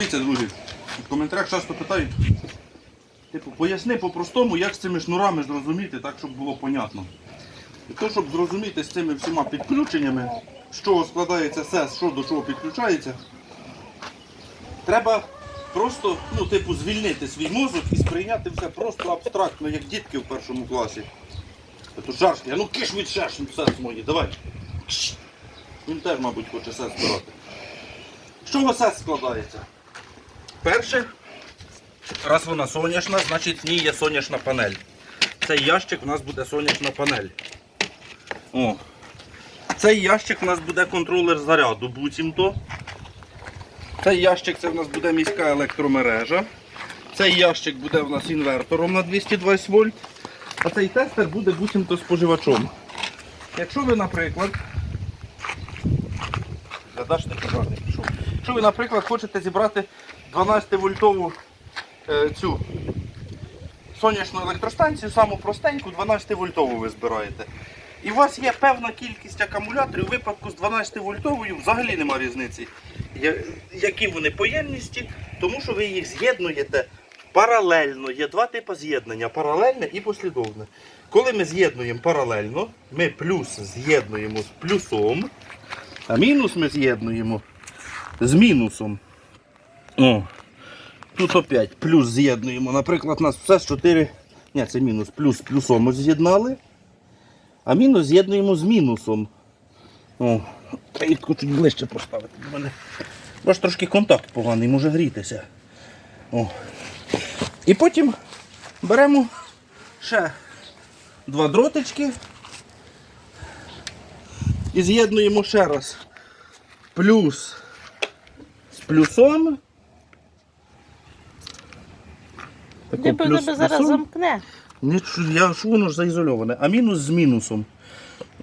Дивіться, друзі, в коментарях часто питають, типу, поясни по-простому, як з цими шнурами зрозуміти, так, щоб було понятно. І то, щоб зрозуміти з цими всіма підключеннями, з чого складається сес, що до чого підключається, треба просто, ну, типу, звільнити свій мозок і сприйняти все просто абстрактно, як дітки в першому класі. Тобто жаршки, ну киш від шеш, сес мої, давай. Він теж, мабуть, хоче сес збирати. З чого сес складається? Перше, раз вона соняшна, значить в ній є сонячна панель. Цей ящик у нас буде сонячна панель. О. Цей ящик у нас буде контролер заряду, буцімто. Цей ящик це в нас буде міська електромережа. Цей ящик буде в нас інвертором на 220 вольт. А цей тестер буде буцімто споживачом. Якщо ви, наприклад, Задаш таки гарний пішов. Якщо ви, наприклад, хочете зібрати 12-вольтову е, цю сонячну електростанцію, саму простеньку, 12-вольтову ви збираєте. І у вас є певна кількість акумуляторів, у випадку з 12-вольтовою взагалі нема різниці, які вони по ємності, тому що ви їх з'єднуєте паралельно. Є два типи з'єднання паралельне і послідовне. Коли ми з'єднуємо паралельно, ми плюс з'єднуємо з плюсом. А мінус ми з'єднуємо з мінусом. О, тут опять плюс з'єднуємо. Наприклад, у нас все з 4. Ні, це мінус. Плюс плюсом ми з'єднали. А мінус з'єднуємо з мінусом. О, їх чуть ближче поставити. до мене. Ваш трошки контакт поганий, може грітися. О. І потім беремо ще два дротички і з'єднуємо ще раз плюс з плюсом. Тако, Ти тебе зараз замкне. Нічого, я ж воно ж заізольоване, а мінус з мінусом.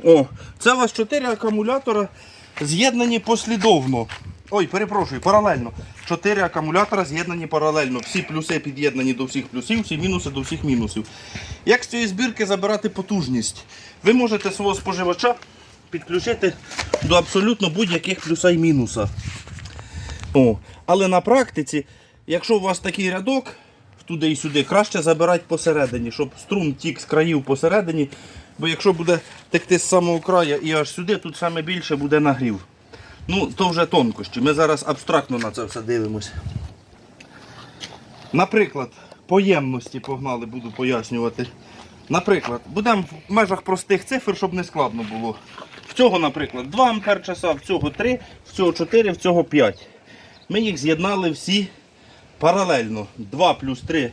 О, це у вас 4 акумулятора з'єднані послідовно. Ой, перепрошую, паралельно. 4 акумулятора з'єднані паралельно. Всі плюси під'єднані до всіх плюсів, всі мінуси до всіх мінусів. Як з цієї збірки забирати потужність? Ви можете свого споживача підключити до абсолютно будь-яких плюса і мінуса. О, але на практиці, якщо у вас такий рядок, туди і сюди, краще забирати посередині, щоб струм тік з країв посередині. Бо якщо буде текти з самого краю і аж сюди, тут саме більше буде нагрів. Ну, то вже тонкощі. Ми зараз абстрактно на це все дивимося. Наприклад, по ємності погнали, буду пояснювати. Наприклад, будемо в межах простих цифр, щоб не складно було. В цього, наприклад, 2 ампер часа, в цього 3, в цього 4, в цього 5. Ми їх з'єднали всі паралельно. 2 плюс 3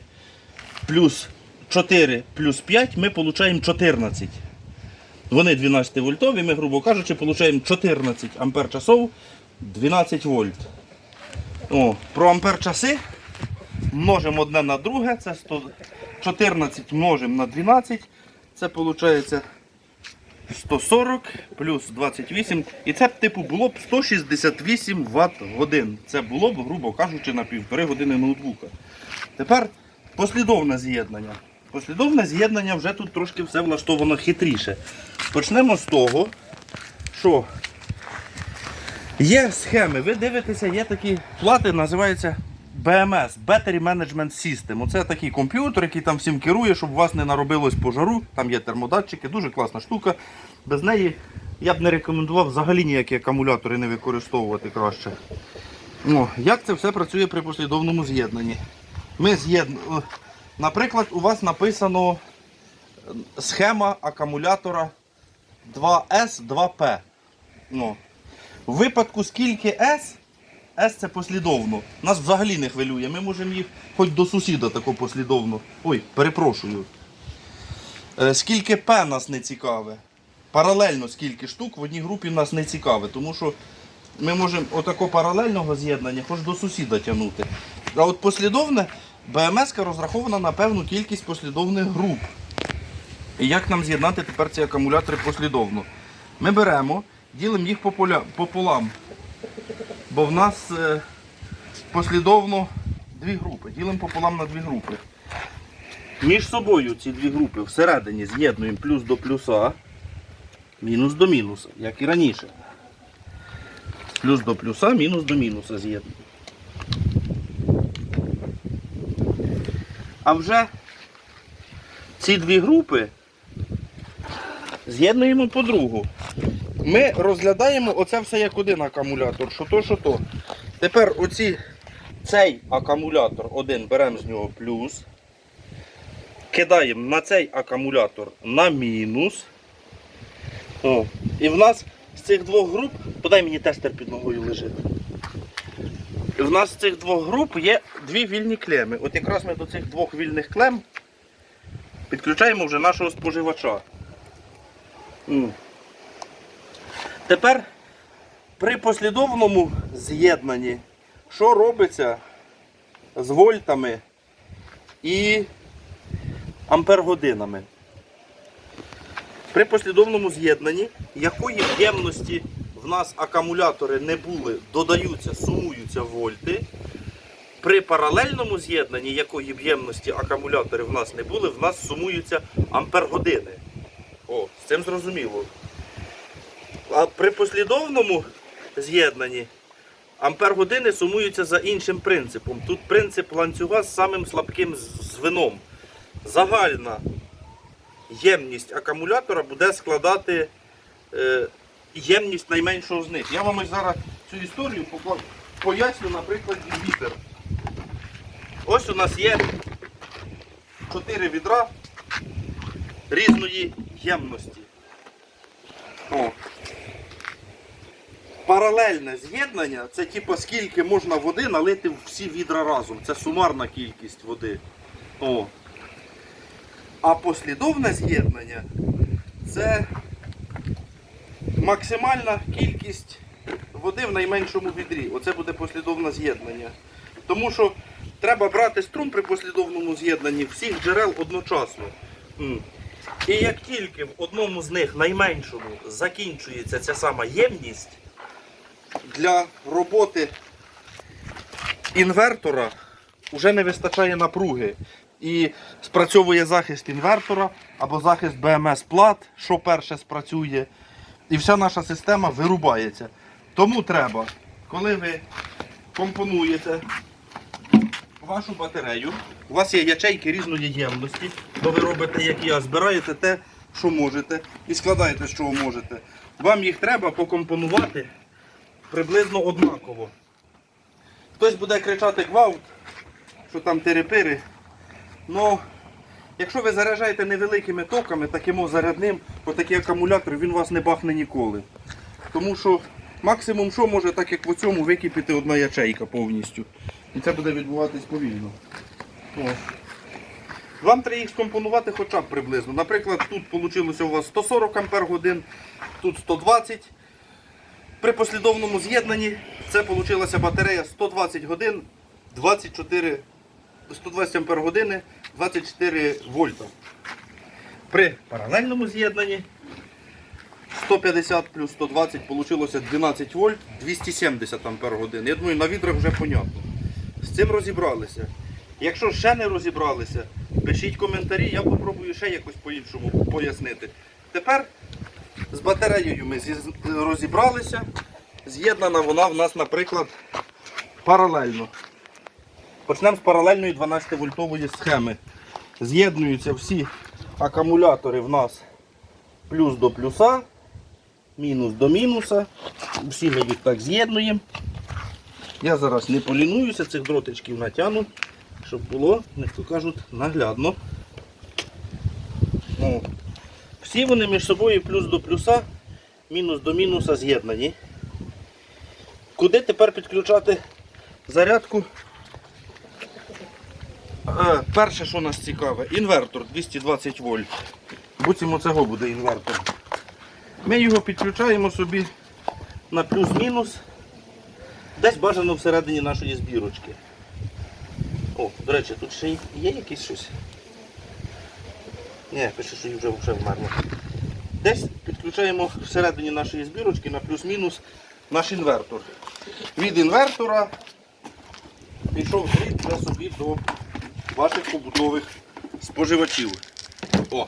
плюс 4 плюс 5 ми отримуємо 14. Вони 12 вольтові, ми, грубо кажучи, отримуємо 14 ампер часов 12 вольт. О, про ампер часи множимо одне на друге, це 100, 14 множимо на 12, це виходить 140 плюс 28. І це типу було б 168 Вт годин. Це було б, грубо кажучи, на півтори години ноутбука. Тепер послідовне з'єднання. Послідовне з'єднання вже тут трошки все влаштовано хитріше. Почнемо з того, що є схеми. Ви дивитеся, є такі плати, називаються BMS Battery Management System. Оце такий комп'ютер, який там всім керує, щоб у вас не наробилось пожару. Там є термодатчики, дуже класна штука. Без неї я б не рекомендував взагалі ніякі акумулятори не використовувати краще. О, як це все працює при послідовному з'єднанні? Ми з'єднуємо. Наприклад, у вас написано е, схема акумулятора 2S, 2P. Ну. В випадку скільки S, S це послідовно. Нас взагалі не хвилює. Ми можемо їх хоч до сусіда тако послідовно. Ой, перепрошую. Е, Скільки P нас не цікаве. Паралельно скільки штук в одній групі нас не цікаве, тому що ми можемо отако паралельного з'єднання хоч до сусіда тягнути. А от послідовне БМС розрахована на певну кількість послідовних груп. І як нам з'єднати тепер ці акумулятори послідовно? Ми беремо, ділимо їх пополя- пополам бо в нас е, послідовно дві групи. Ділимо пополам на дві групи. Між собою ці дві групи всередині з'єднуємо плюс до плюса, мінус до мінуса, як і раніше. Плюс до плюса, мінус до мінуса з'єднуємо. А вже ці дві групи з'єднуємо по другу. Ми розглядаємо оце все як один акумулятор, що то, що то. Тепер оці, цей акумулятор один беремо з нього плюс. Кидаємо на цей акумулятор на мінус. О. І в нас з цих двох груп, подай мені тестер під ногою лежить. В нас з цих двох груп є дві вільні клеми. От якраз ми до цих двох вільних клем підключаємо вже нашого споживача. Тепер при послідовному з'єднанні, що робиться з вольтами і ампергодинами? При послідовному з'єднанні, якої ємності в нас акумулятори не були, додаються, сумуються вольти. При паралельному з'єднанні, якої ємності акумулятори в нас не були, в нас сумуються ампергодини. О, з цим зрозуміло. А при послідовному з'єднанні ампергодини сумуються за іншим принципом. Тут принцип ланцюга з самим слабким звеном. Загальна ємність акумулятора буде складати е, ємність найменшого з них. Я вам ось зараз цю історію поясню на прикладі вітер. Ось у нас є 4 відра різної ємності. О. Паралельне з'єднання це типу скільки можна води налити в всі відра разом. Це сумарна кількість води. О. А послідовне з'єднання це максимальна кількість води в найменшому відрі. Оце буде послідовне з'єднання. Тому що треба брати струм при послідовному з'єднанні всіх джерел одночасно. І як тільки в одному з них найменшому закінчується ця сама ємність, для роботи інвертора вже не вистачає напруги. І спрацьовує захист інвертора або захист БМС плат, що перше спрацює. І вся наша система вирубається. Тому треба, коли ви компонуєте вашу батарею, у вас є ячейки різної ємності, бо ви робите, як я, збираєте те, що можете, і складаєте, що можете. Вам їх треба покомпонувати приблизно однаково. Хтось буде кричати гвалт, що там терепири. Ну, якщо ви заряджаєте невеликими токами, таким зарядним, отакий акумулятор, він вас не бахне ніколи. Тому що максимум що може, так як в цьому, википіти одна ячейка повністю. І це буде відбуватись повільно. О. Вам треба їх скомпонувати хоча б приблизно. Наприклад, тут вийшло у вас 140 Ампер годин, тут 120. При послідовному з'єднанні це вийшла батарея 120 годин, 24, 120 ампер години, 24 вольта. При паралельному з'єднанні 150 плюс 120 вийшло 12 вольт, 270 ампер годин. Я думаю, на відрах вже понятно. З цим розібралися. Якщо ще не розібралися, пишіть коментарі, я попробую ще якось по-іншому пояснити. Тепер з батареєю ми розібралися. З'єднана вона в нас, наприклад, паралельно. Почнемо з паралельної 12-вольтової схеми. З'єднуються всі акумулятори в нас плюс до плюса, мінус до мінуса. Всі ми їх так з'єднуємо. Я зараз не полінуюся, цих дротичків натягну, щоб було, як то кажуть, наглядно. Всі вони між собою плюс до плюса, мінус до мінуса з'єднані. Куди тепер підключати зарядку? Е, перше, що нас цікаве, інвертор 220 вольт. Буцім оцього буде інвертор. Ми його підключаємо собі на плюс-мінус. Десь бажано всередині нашої збірочки. О, до речі, тут ще є якесь щось. Ні, пише, що її вже вже вмерло. Десь підключаємо всередині нашої збірочки на плюс-мінус наш інвертор. Від інвертора пішов дріт вже собі до ваших побутових споживачів. О.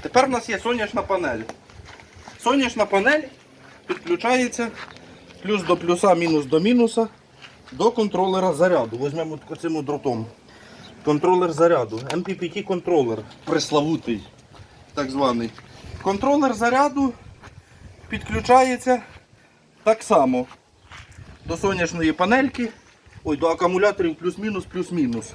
Тепер у нас є сонячна панель. Сонячна панель підключається плюс до плюса, мінус до мінуса до контролера заряду. Візьмемо цим дротом. Контролер заряду. MPPT контролер. Преславутий. Так званий. Контролер заряду підключається так само до сонячної панельки. Ой, до акумуляторів плюс-мінус, плюс-мінус.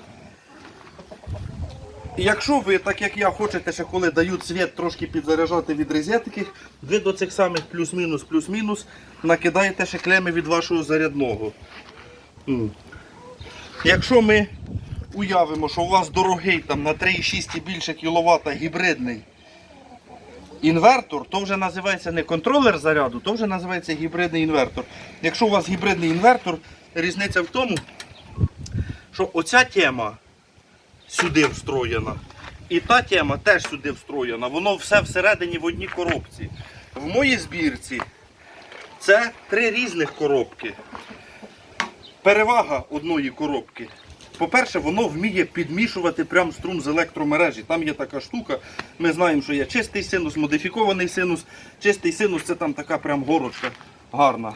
Якщо ви, так як я, хочете, ще коли дають світ трошки підзаряджати від розетки, ви до цих самих плюс-мінус, плюс-мінус накидаєте ще клеми від вашого зарядного. Якщо ми уявимо, що у вас дорогий там на 3,6 і більше кВт гібридний інвертор, то вже називається не контролер заряду, то вже називається гібридний інвертор. Якщо у вас гібридний інвертор, різниця в тому, що оця тема сюди встроєна. І та тема теж сюди встроєна. Воно все всередині в одній коробці. В моїй збірці це три різних коробки. Перевага одної коробки. По-перше, воно вміє підмішувати прям струм з електромережі. Там є така штука. Ми знаємо, що є чистий синус, модифікований синус. Чистий синус це там така прям горочка гарна.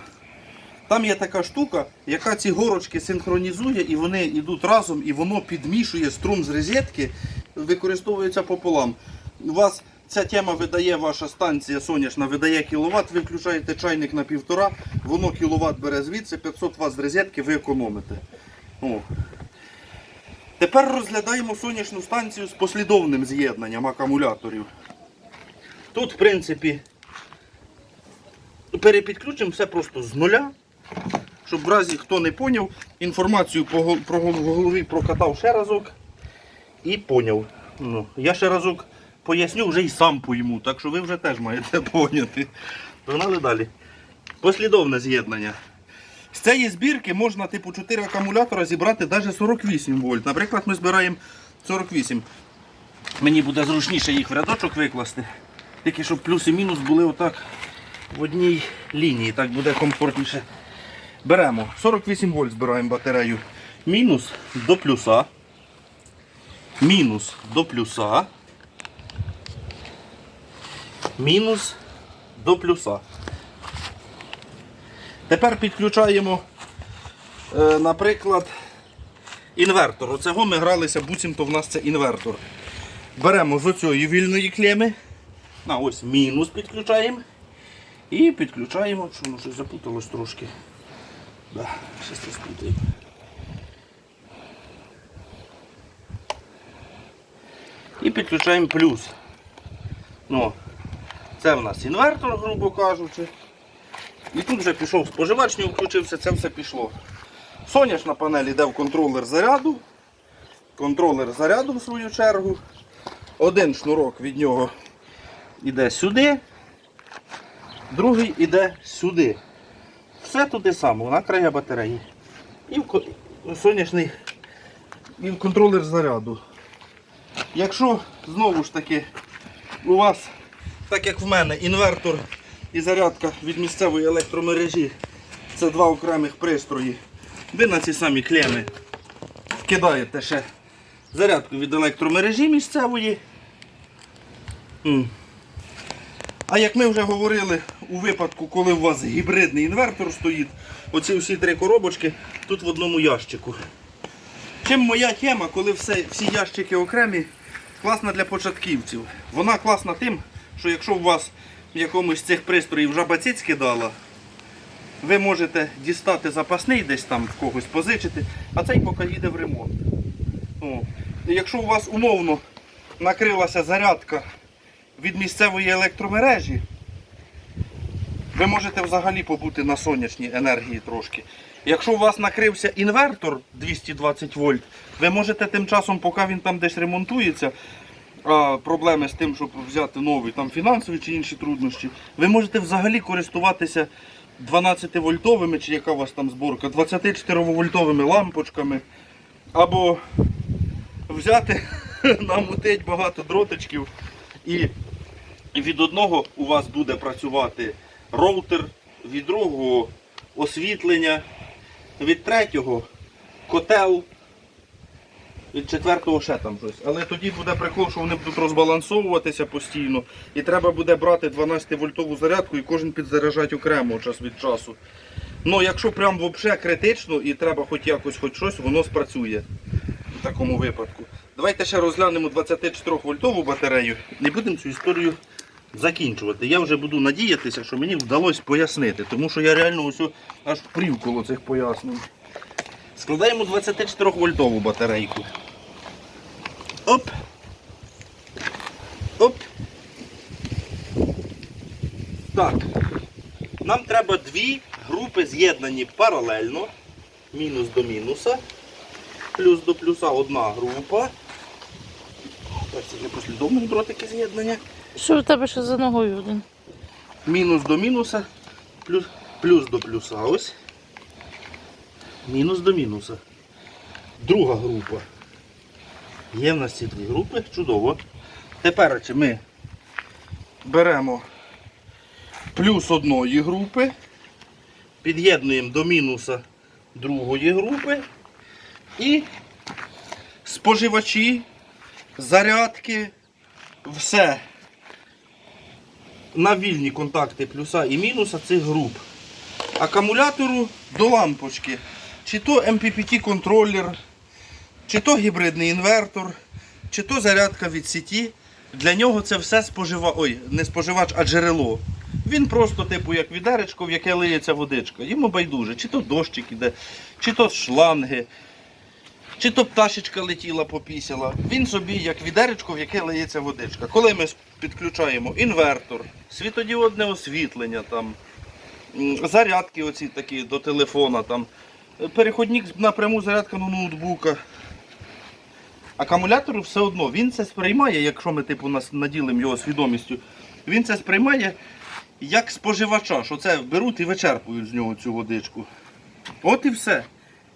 Там є така штука, яка ці горочки синхронізує, і вони йдуть разом, і воно підмішує струм з розетки, використовується пополам. У вас ця тема видає ваша станція сонячна, видає кіловат, ви включаєте чайник на півтора, воно кіловат бере звідси, 500 Вт з розетки ви економите. О. Тепер розглядаємо сонячну станцію з послідовним з'єднанням акумуляторів. Тут, в принципі, перепідключимо все просто з нуля, щоб в разі хто не поняв, інформацію по голові прокатав ще разок і поняв. Ну, я ще разок поясню, вже й сам пойму, так що ви вже теж маєте поняти. Погнали далі. Послідовне з'єднання. З цієї збірки можна типу 4 акумулятора зібрати навіть 48 вольт. Наприклад, ми збираємо 48. Мені буде зручніше їх в рядочок викласти. Тільки щоб плюс і мінус були отак в одній лінії, так буде комфортніше. Беремо 48 вольт збираємо батарею. Мінус до плюса. Мінус до плюса. Мінус до плюса. Тепер підключаємо, е, наприклад, інвертор. Оцього ми гралися, буцімто в нас це інвертор. Беремо з оцієї вільної клеми. На ось мінус підключаємо. І підключаємо, воно щось запуталось трошки. Да, щось це сплутаємо. І підключаємо плюс. Ну, це в нас інвертор, грубо кажучи. І тут вже пішов споживач, не включився, це все пішло. Сонячна панель йде в контролер заряду. Контролер заряду в свою чергу. Один шнурок від нього йде сюди, другий йде сюди. Все туди саме, на края батареї. І в сонячний і в контролер заряду. Якщо знову ж таки у вас, так як в мене, інвертор і зарядка від місцевої електромережі, це два окремих пристрої, ви на ці самі клеми вкидаєте ще зарядку від електромережі місцевої. А як ми вже говорили, у випадку, коли у вас гібридний інвертор стоїть, оці всі три коробочки тут в одному ящику. Чим моя тема, коли все, всі ящики окремі, класна для початківців. Вона класна тим, що якщо у вас в якомусь з цих пристроїв жаба цицьки дала, ви можете дістати запасний десь там в когось позичити, а цей поки їде в ремонт. О. Якщо у вас умовно накрилася зарядка від місцевої електромережі, ви можете взагалі побути на сонячній енергії трошки. Якщо у вас накрився інвертор 220 вольт, ви можете тим часом, поки він там десь ремонтується, проблеми з тим, щоб взяти новий, там фінансові чи інші труднощі, ви можете взагалі користуватися 12-вольтовими, чи яка у вас там зборка, 24-вольтовими лампочками, або взяти, намутить багато дротичків і від одного у вас буде працювати роутер, від другого освітлення, від третього котел, від четвертого ще там щось. Але тоді буде прикол, що вони будуть розбалансовуватися постійно. І треба буде брати 12-вольтову зарядку і кожен підзаряджати окремо час від часу. Ну, якщо прям взагалі критично і треба хоч якось хоч щось, воно спрацює. в такому випадку. Давайте ще розглянемо 24 вольтову батарею. Не будемо цю історію закінчувати. Я вже буду надіятися, що мені вдалося пояснити, тому що я реально ось аж прів коло цих пояснень. Складаємо 24 вольтову батарейку. Оп. Оп. Так. Нам треба дві групи з'єднані паралельно. Мінус до мінуса. Плюс до плюса одна група. Так, це для дротики з'єднання. Що в тебе ще за ногою один? Мінус до мінуса, плюс, плюс до плюса. Ось. Мінус до мінуса. Друга група. Є в нас ці дві групи. Чудово. Тепер ми беремо плюс одної групи, під'єднуємо до мінуса другої групи і споживачі, зарядки, все на вільні контакти плюса і мінуса цих груп. Акумулятору до лампочки. Чи то MPPT контролер, чи то гібридний інвертор, чи то зарядка від сіті. Для нього це все спожива... Ой, не споживач, а джерело. Він просто, типу, як відеречко, в яке лиється водичка. Йому байдуже, чи то дощик іде, чи то шланги, чи то пташечка летіла, попісяла. Він собі як відеречко, в яке лиється водичка. Коли ми підключаємо інвертор, світодіодне освітлення, там, зарядки оці такі до телефона, там, переходник напряму зарядка на ноутбука. Акумулятору все одно, він це сприймає, якщо ми типу, наділимо його свідомістю, він це сприймає як споживача, що це беруть і вичерпують з нього цю водичку. От і все.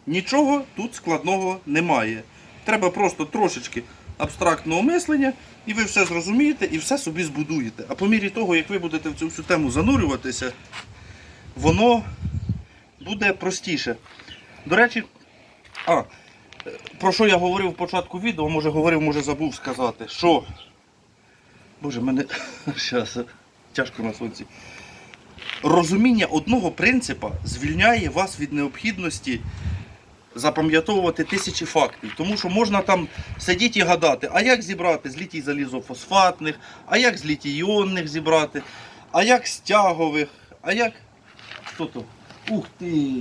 Нічого тут складного немає. Треба просто трошечки абстрактного мислення, і ви все зрозумієте і все собі збудуєте. А по мірі того, як ви будете в цю всю тему занурюватися, воно буде простіше. До речі, а, про що я говорив в початку відео, може говорив, може забув сказати, що. Боже, мене зараз тяжко на сонці. Розуміння одного принципа звільняє вас від необхідності запам'ятовувати тисячі фактів. Тому що можна там сидіти і гадати, а як зібрати з літій залізофосфатних, а як з літій-іонних зібрати, а як з тягових, а як. Хто то? Ух ти!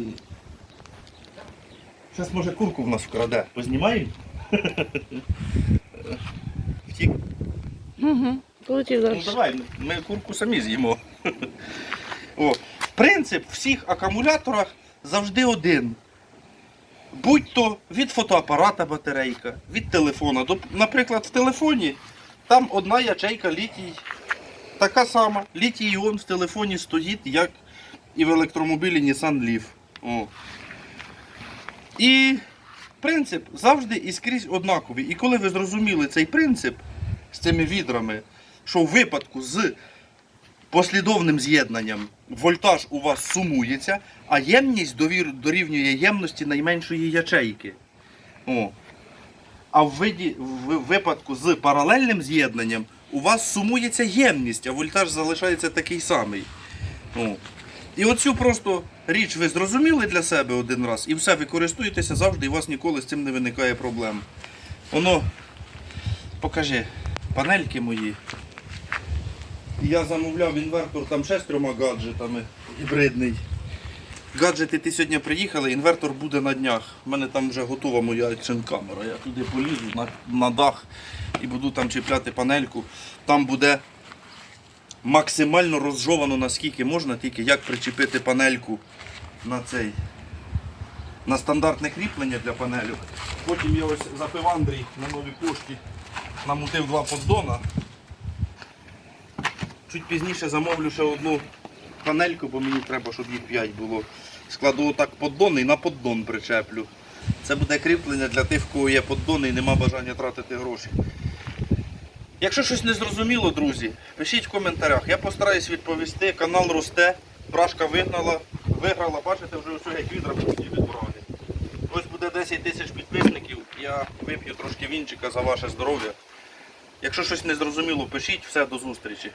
Зараз може курку в нас вкраде. Познімаємо? Втік. Угу. Полетів Ну давай, ми курку самі з'їмо. О, принцип в всіх акумуляторах завжди один. Будь то від фотоапарата батарейка, від телефона. Наприклад, в телефоні там одна ячейка літій. Така сама. Літій іон в телефоні стоїть, як і в електромобілі Nissan Leaf. О. І принцип завжди і скрізь однаковий. І коли ви зрозуміли цей принцип з цими відрами, що в випадку з послідовним з'єднанням вольтаж у вас сумується, а ємність дорівнює ємності найменшої ячейки. О. А в, виді, в випадку з паралельним з'єднанням у вас сумується ємність, а вольтаж залишається такий самий. О. І оцю просто річ ви зрозуміли для себе один раз і все, ви користуєтеся завжди, і у вас ніколи з цим не виникає проблем. Воно, покажи, панельки мої. Я замовляв інвертор там ще з трьома гаджетами, гібридний. Гаджети ти сьогодні приїхали, інвертор буде на днях. У мене там вже готова моя екшн-камера. Я туди полізу на, на дах і буду там чіпляти панельку. Там буде максимально розжовано наскільки можна, тільки як причепити панельку на цей на стандартне кріплення для панелю. Потім я ось запив Андрій на новій пошті, намутив два поддона. Чуть пізніше замовлю ще одну панельку, бо мені треба, щоб їх 5 було. Складу отак поддон і на поддон причеплю. Це буде кріплення для тих, в кого є поддони і нема бажання тратити гроші. Якщо щось не зрозуміло, друзі, пишіть в коментарях. Я постараюсь відповісти. Канал росте, брашка вигнала, виграла, бачите, вже усього як відра відбрали. Ось буде 10 тисяч підписників. Я вип'ю трошки вінчика за ваше здоров'я. Якщо щось не зрозуміло, пишіть, все до зустрічі.